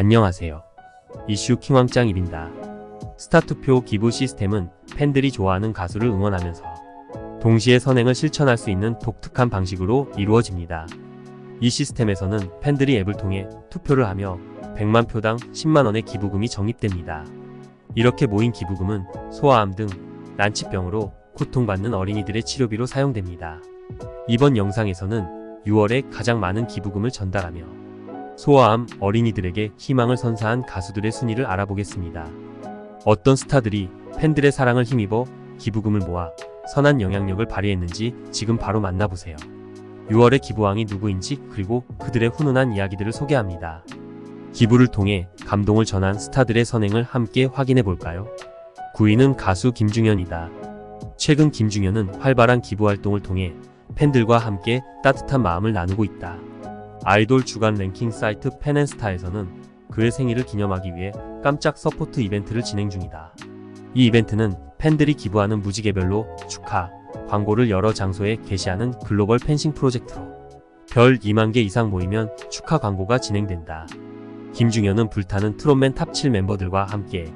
안녕하세요. 이슈 킹왕짱입니다. 스타투표 기부 시스템은 팬들이 좋아하는 가수를 응원하면서 동시에 선행을 실천할 수 있는 독특한 방식으로 이루어집니다. 이 시스템에서는 팬들이 앱을 통해 투표를 하며 100만 표당 10만 원의 기부금이 적립됩니다. 이렇게 모인 기부금은 소아암 등 난치병으로 고통받는 어린이들의 치료비로 사용됩니다. 이번 영상에서는 6월에 가장 많은 기부금을 전달하며 소아암 어린이들에게 희망을 선사한 가수들의 순위를 알아보겠습니다. 어떤 스타들이 팬들의 사랑을 힘입어 기부금을 모아 선한 영향력을 발휘했는지 지금 바로 만나보세요. 6월의 기부왕이 누구인지 그리고 그들의 훈훈한 이야기들을 소개합니다. 기부를 통해 감동을 전한 스타들의 선행을 함께 확인해 볼까요? 9위는 가수 김중현이다. 최근 김중현은 활발한 기부 활동을 통해 팬들과 함께 따뜻한 마음을 나누고 있다. 아이돌 주간 랭킹 사이트 팬앤스타에서는 그의 생일을 기념하기 위해 깜짝 서포트 이벤트를 진행 중이다. 이 이벤트는 팬들이 기부하는 무지개별로 축하, 광고를 여러 장소에 게시하는 글로벌 팬싱 프로젝트로 별 2만 개 이상 모이면 축하 광고가 진행된다. 김중현은 불타는 트롯맨 탑7 멤버들과 함께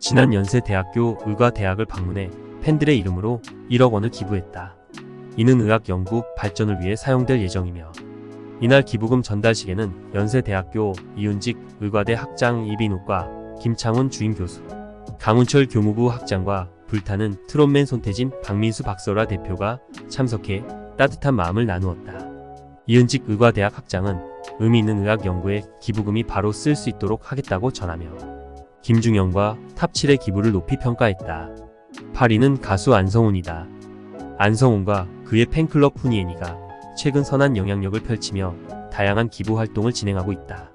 지난 연세 대학교 의과대학을 방문해 팬들의 이름으로 1억 원을 기부했다. 이는 의학 연구 발전을 위해 사용될 예정이며 이날 기부금 전달식에는 연세대학교 이윤직 의과대 학장 이빈욱과 김창훈 주임 교수, 강훈철 교무부 학장과 불타는 트롯맨 손태진 박민수 박설화 대표가 참석해 따뜻한 마음을 나누었다. 이은직 의과대학 학장은 의미 있는 의학 연구에 기부금이 바로 쓸 수 있도록 하겠다고 전하며 김중영과 탑7의 기부를 높이 평가했다. 8위는 가수 안성훈이다. 안성훈과 그의 팬클럽 후니애니가 최근 선한 영향력을 펼치며 다양한 기부 활동을 진행하고 있다.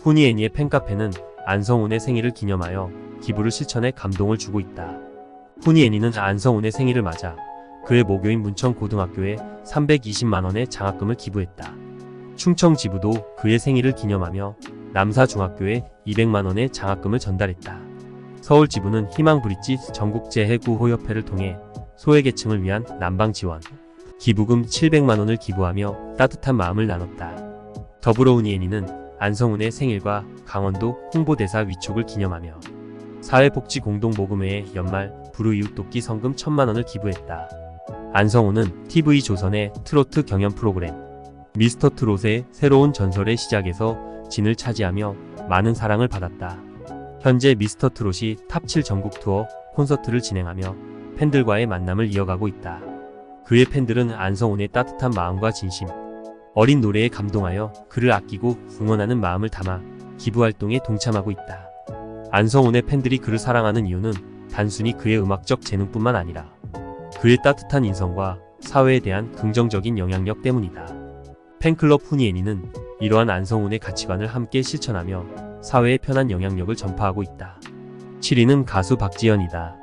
후니애니의 팬카페는 안성훈의 생일을 기념하여 기부를 실천해 감동을 주고 있다. 후니애니는 안성훈의 생일을 맞아 그의 모교인 문천고등학교에 320만원의 장학금을 기부했다. 충청지부도 그의 생일을 기념하며 남사중학교에 200만원의 장학금을 전달했다. 서울지부는 희망브릿지 전국재해구호협회를 통해 소외계층을 위한 난방 지원, 기부금 700만원을 기부하며 따뜻한 마음을 나눴다. 더불어우니 애니는 안성훈의 생일과 강원도 홍보대사 위촉을 기념하며 사회복지공동모금회에 연말 불우이웃 돕기 성금 1000만원을 기부했다. 안성훈은 TV조선의 트로트 경연 프로그램 미스터 트롯의 새로운 전설의 시작에서 진을 차지하며 많은 사랑을 받았다. 현재 미스터 트롯이 탑7 전국 투어 콘서트를 진행하며 팬들과의 만남을 이어가고 있다. 그의 팬들은 안성훈의 따뜻한 마음과 진심, 어린 노래에 감동하여 그를 아끼고 응원하는 마음을 담아 기부 활동에 동참하고 있다. 안성훈의 팬들이 그를 사랑하는 이유는 단순히 그의 음악적 재능뿐만 아니라 그의 따뜻한 인성과 사회에 대한 긍정적인 영향력 때문이다. 팬클럽 후니애니는 이러한 안성훈의 가치관을 함께 실천하며 사회에 편한 영향력을 전파하고 있다. 7위는 가수 박지연이다.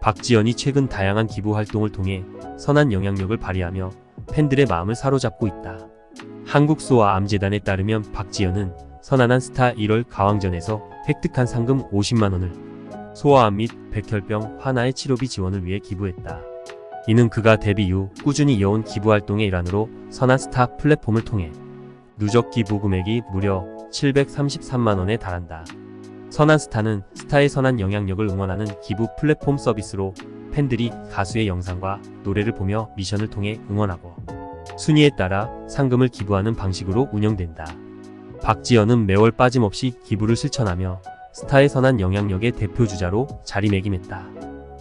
박지연이 최근 다양한 기부 활동을 통해 선한 영향력을 발휘하며 팬들의 마음을 사로잡고 있다. 한국소아 암재단에 따르면 박지연은 선한한 스타 1월 가왕전에서 획득한 상금 50만원을 소아암 및 백혈병 환아의 치료비 지원을 위해 기부했다. 이는 그가 데뷔 이후 꾸준히 이어온 기부 활동의 일환으로 선한 스타 플랫폼을 통해 누적 기부 금액이 무려 733만원에 달한다. 선한 스타는 스타의 선한 영향력을 응원하는 기부 플랫폼 서비스로 팬들이 가수의 영상과 노래를 보며 미션을 통해 응원하고 순위에 따라 상금을 기부하는 방식으로 운영된다. 박지연은 매월 빠짐없이 기부를 실천하며 스타의 선한 영향력의 대표주자로 자리매김했다.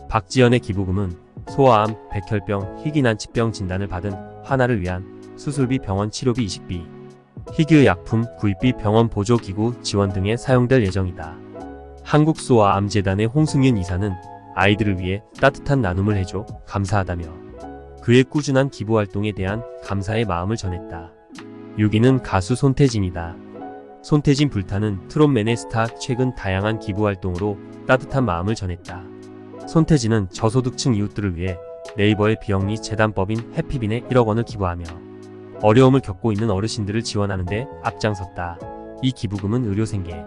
박지연의 기부금은 소아암, 백혈병, 희귀난치병 진단을 받은 하나를 위한 수술비 병원 치료비 20비, 희귀의 약품 구입비 병원 보조기구 지원 등에 사용될 예정이다. 한국소아암재단의 홍승윤 이사는 아이들을 위해 따뜻한 나눔을 해줘 감사하다며 그의 꾸준한 기부 활동에 대한 감사의 마음을 전했다. 6위는 가수 손태진이다. 손태진 불타는 트롯맨의 스타 최근 다양한 기부 활동으로 따뜻한 마음을 전했다. 손태진은 저소득층 이웃들을 위해 네이버의 비영리 재단법인 해피빈에 1억 원을 기부하며 어려움을 겪고 있는 어르신들을 지원하는 데 앞장섰다. 이 기부금은 의료생계,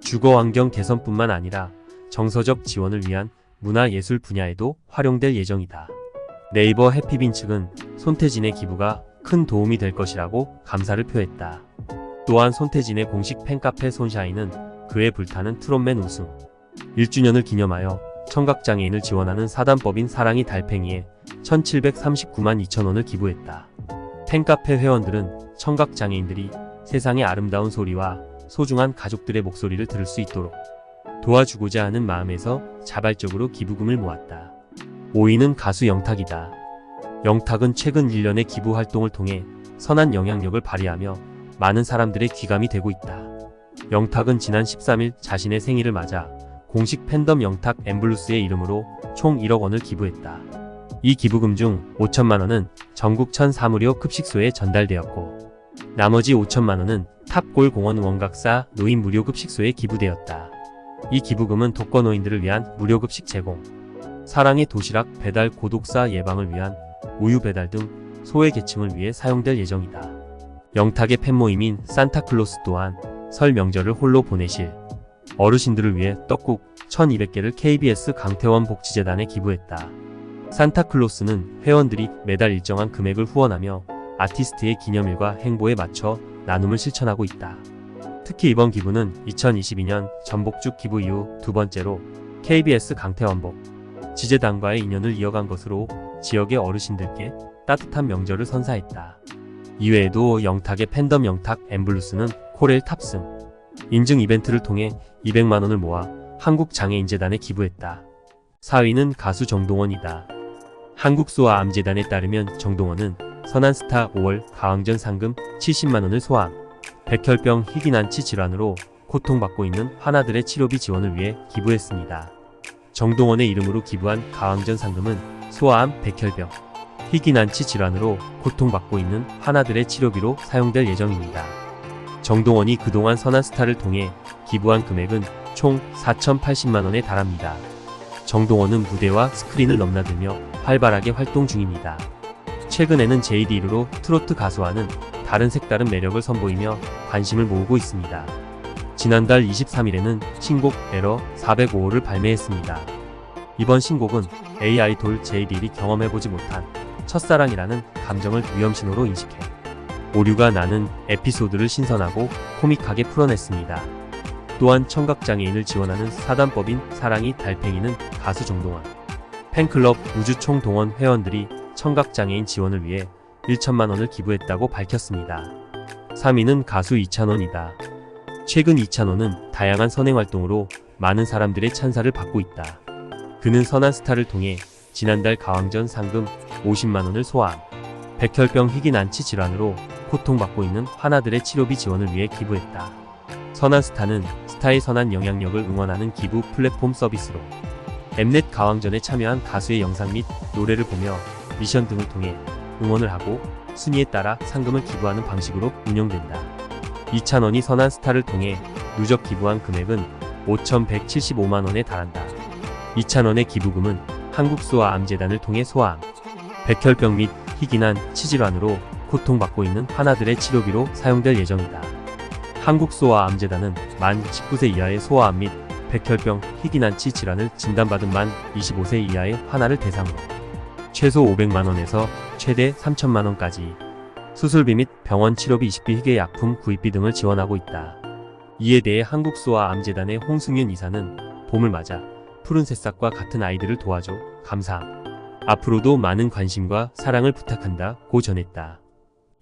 주거환경 개선뿐만 아니라 정서적 지원을 위한 문화예술 분야에도 활용될 예정이다. 네이버 해피빈 측은 손태진의 기부가 큰 도움이 될 것이라고 감사를 표했다. 또한 손태진의 공식 팬카페 손샤인은 그의 불타는 트롯맨 우승 1주년을 기념하여 청각장애인을 지원하는 사단법인 사랑이 달팽이에 1739만 2천원을 기부했다. 팬카페 회원들은 청각장애인들이 세상의 아름다운 소리와 소중한 가족들의 목소리를 들을 수 있도록 도와주고자 하는 마음에서 자발적으로 기부금을 모았다. 5위는 가수 영탁이다. 영탁은 최근 1년의 기부 활동을 통해 선한 영향력을 발휘하며 많은 사람들의 귀감이 되고 있다. 영탁은 지난 13일 자신의 생일을 맞아 공식 팬덤 영탁 엠블루스의 이름으로 총 1억 원을 기부했다. 이 기부금 중 5천만 원은 전국 천 사무료 급식소에 전달되었고 나머지 5천만 원은 탑골 공원 원각사 노인 무료 급식소에 기부되었다. 이 기부금은 독거노인들을 위한 무료 급식 제공, 사랑의 도시락 배달 고독사 예방을 위한 우유 배달 등 소외 계층을 위해 사용될 예정이다. 영탁의 팬모임인 산타클로스 또한 설 명절을 홀로 보내실 어르신들을 위해 떡국 1200개를 KBS 강태원 복지재단에 기부했다. 산타클로스는 회원들이 매달 일정한 금액을 후원하며 아티스트의 기념일과 행보에 맞춰 나눔을 실천하고 있다. 특히 이번 기부는 2022년 전복죽 기부 이후 두 번째로 KBS 강태원복 지재단과의 인연을 이어간 것으로 지역의 어르신들께 따뜻한 명절을 선사했다. 이외에도 영탁의 팬덤 영탁 엠블루스는 코렐 탑승 인증 이벤트를 통해 200만원을 모아 한국장애인재단에 기부했다. 4위는 가수 정동원이다. 한국소아 암재단에 따르면 정동원은 선한스타 5월 가왕전 상금 70만원을 소환, 백혈병 희귀난치 질환으로 고통받고 있는 하나들의 치료비 지원을 위해 기부했습니다. 정동원의 이름으로 기부한 가왕전 상금은 소아암, 백혈병, 희귀난치 질환으로 고통받고 있는 하나들의 치료비로 사용될 예정입니다. 정동원이 그동안 선한 스타를 통해 기부한 금액은 총 4,080만원에 달합니다. 정동원은 무대와 스크린을 넘나들며 활발하게 활동 중입니다. 최근에는 JD로 트로트 가수와는 다른 색다른 매력을 선보이며 관심을 모으고 있습니다. 지난달 23일에는 신곡 에러 405호를 발매했습니다. 이번 신곡은 AI돌 JD이 경험해보지 못한 첫사랑이라는 감정을 위험신호로 인식해 오류가 나는 에피소드를 신선하고 코믹하게 풀어냈습니다. 또한 청각장애인을 지원하는 사단법인 사랑이 달팽이는 가수 정동원, 팬클럽 우주총동원 회원들이 청각장애인 지원을 위해 1천만 원을 기부했다고 밝혔습니다. 3위는 가수 이찬원이다. 최근 이찬원은 다양한 선행활동으로 많은 사람들의 찬사를 받고 있다. 그는 선한 스타를 통해 지난달 가왕전 상금 50만 원을 소환, 백혈병 희귀난치 질환으로 고통받고 있는 하나들의 치료비 지원을 위해 기부했다. 선한 스타는 스타의 선한 영향력을 응원하는 기부 플랫폼 서비스로 엠넷 가왕전에 참여한 가수의 영상 및 노래를 보며 미션 등을 통해 응원을 하고 순위에 따라 상금을 기부하는 방식으로 운영된다. 2,000원이 선한 스타를 통해 누적 기부한 금액은 5,175만원에 달한다. 2,000원의 기부금은 한국소아암재단을 통해 소아암, 백혈병 및 희귀난 치질환으로 고통받고 있는 하나들의 치료비로 사용될 예정이다. 한국소아암재단은 만 19세 이하의 소아암 및 백혈병 희귀난치 질환을 진단받은 만 25세 이하의 하나를 대상으로 최소 500만원에서 최대 3천만원까지 수술비 및 병원 치료비 20비 희귀 약품 구입비 등을 지원하고 있다. 이에 대해 한국소아암재단의 홍승윤 이사는 봄을 맞아 푸른 새싹과 같은 아이들을 도와줘 감사함. 앞으로도 많은 관심과 사랑을 부탁한다 고 전했다.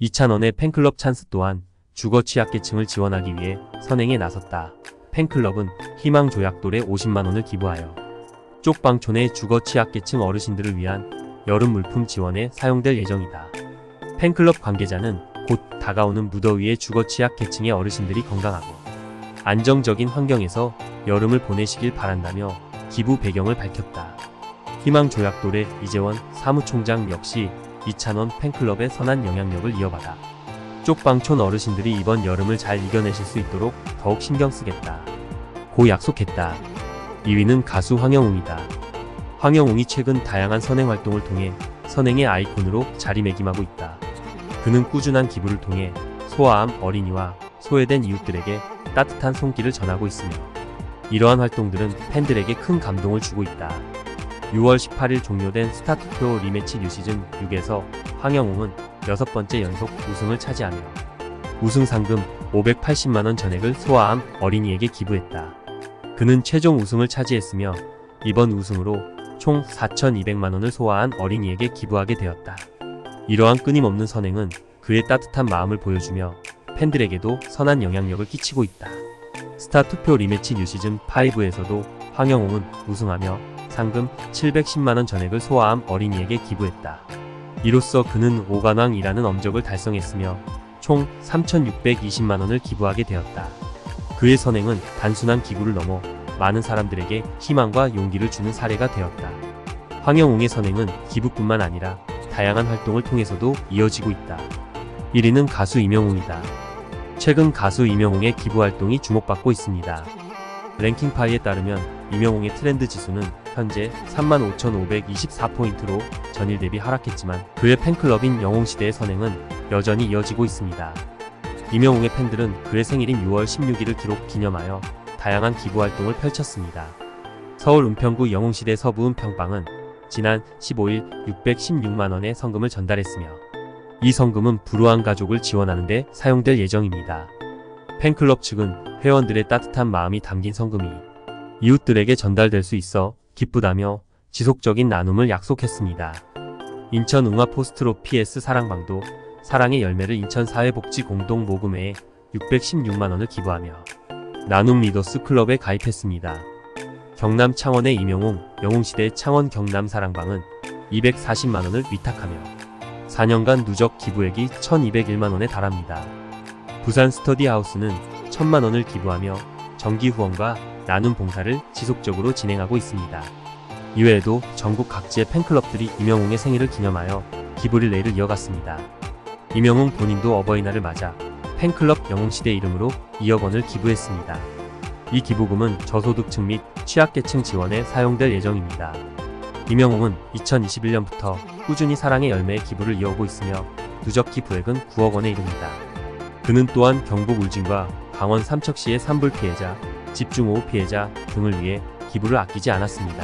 2,000원의 팬클럽 찬스 또한 주거 취약계층을 지원하기 위해 선행에 나섰다. 팬클럽은 희망조약돌에 50만원을 기부하여 쪽방촌의 주거 취약계층 어르신들을 위한 여름 물품 지원에 사용될 예정이다. 팬클럽 관계자는 곧 다가오는 무더위에 주거 취약 계층의 어르신들이 건강하고 안정적인 환경에서 여름을 보내시길 바란다며 기부 배경을 밝혔다. 희망조약돌의 이재원 사무총장 역시 이찬원 팬클럽의 선한 영향력을 이어받아 쪽방촌 어르신들이 이번 여름을 잘 이겨내실 수 있도록 더욱 신경 쓰겠다. 고 약속했다. 2위는 가수 황영웅이다. 황영웅이 최근 다양한 선행 활동을 통해 선행의 아이콘으로 자리매김하고 있다. 그는 꾸준한 기부를 통해 소아암 어린이와 소외된 이웃들에게 따뜻한 손길을 전하고 있으며 이러한 활동들은 팬들에게 큰 감동을 주고 있다. 6월 18일 종료된 스타투표 리매치 뉴시즌 6에서 황영웅은 여섯 번째 연속 우승을 차지하며 우승 상금 580만원 전액을 소아암 어린이에게 기부했다. 그는 최종 우승을 차지했으며 이번 우승으로 총 4,200만원을 소아한 어린이에게 기부하게 되었다. 이러한 끊임없는 선행은 그의 따뜻한 마음을 보여주며 팬들에게도 선한 영향력을 끼치고 있다. 스타 투표 리매치 뉴 시즌 5에서도 황영웅은 우승하며 상금 710만원 전액을 소아암 어린이에게 기부했다. 이로써 그는 5관왕이라는 엄적을 달성했으며 총 3,620만원을 기부하게 되었다. 그의 선행은 단순한 기부를 넘어 많은 사람들에게 희망과 용기를 주는 사례가 되었다. 황영웅의 선행은 기부뿐만 아니라 다양한 활동을 통해서도 이어지고 있다. 1위는 가수 이명웅이다. 최근 가수 이명웅의 기부 활동이 주목받고 있습니다. 랭킹파이에 따르면 이명웅의 트렌드 지수는 현재 35,524포인트로 전일 대비 하락했지만 그의 팬클럽인 영웅시대의 선행은 여전히 이어지고 있습니다. 이명웅의 팬들은 그의 생일인 6월 16일을 기록 기념하여 다양한 기부 활동을 펼쳤습니다. 서울 은평구 영웅시대 서부 은평방은 지난 15일 616만원의 성금을 전달했으며 이 성금은 불우한 가족을 지원하는 데 사용될 예정입니다. 팬클럽 측은 회원들의 따뜻한 마음이 담긴 성금이 이웃들에게 전달될 수 있어 기쁘다며 지속적인 나눔을 약속했습니다. 인천 웅화포스트로 PS 사랑방도 사랑의 열매를 인천 사회복지 공동 모금회에 616만원을 기부하며 나눔 리더스 클럽에 가입했습니다. 경남 창원의 이명웅, 영웅시대 창원 경남 사랑방은 240만원을 위탁하며 4년간 누적 기부액이 1201만원에 달합니다. 부산 스터디 하우스는 1000만원을 기부하며 정기 후원과 나눔 봉사를 지속적으로 진행하고 있습니다. 이외에도 전국 각지의 팬클럽들이 이명웅의 생일을 기념하여 기부 릴레이를 이어갔습니다. 이명웅 본인도 어버이날을 맞아 팬클럽 영웅시대 이름으로 2억 원을 기부했습니다. 이 기부금은 저소득층 및 취약계층 지원에 사용될 예정입니다. 이명웅은 2021년부터 꾸준히 사랑의 열매의 기부를 이어오고 있으며 누적 기부액은 9억 원에 이릅니다. 그는 또한 경북 울진과 강원 삼척시의 산불 피해자, 집중호우 피해자 등을 위해 기부를 아끼지 않았습니다.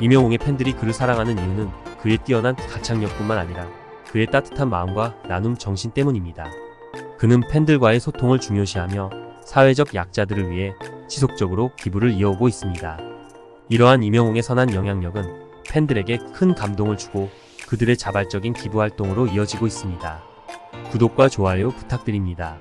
이명웅의 팬들이 그를 사랑하는 이유는 그의 뛰어난 가창력뿐만 아니라 그의 따뜻한 마음과 나눔 정신 때문입니다. 그는 팬들과의 소통을 중요시하며 사회적 약자들을 위해 지속적으로 기부를 이어오고 있습니다. 이러한 이명웅의 선한 영향력은 팬들에게 큰 감동을 주고 그들의 자발적인 기부 활동으로 이어지고 있습니다. 구독과 좋아요 부탁드립니다.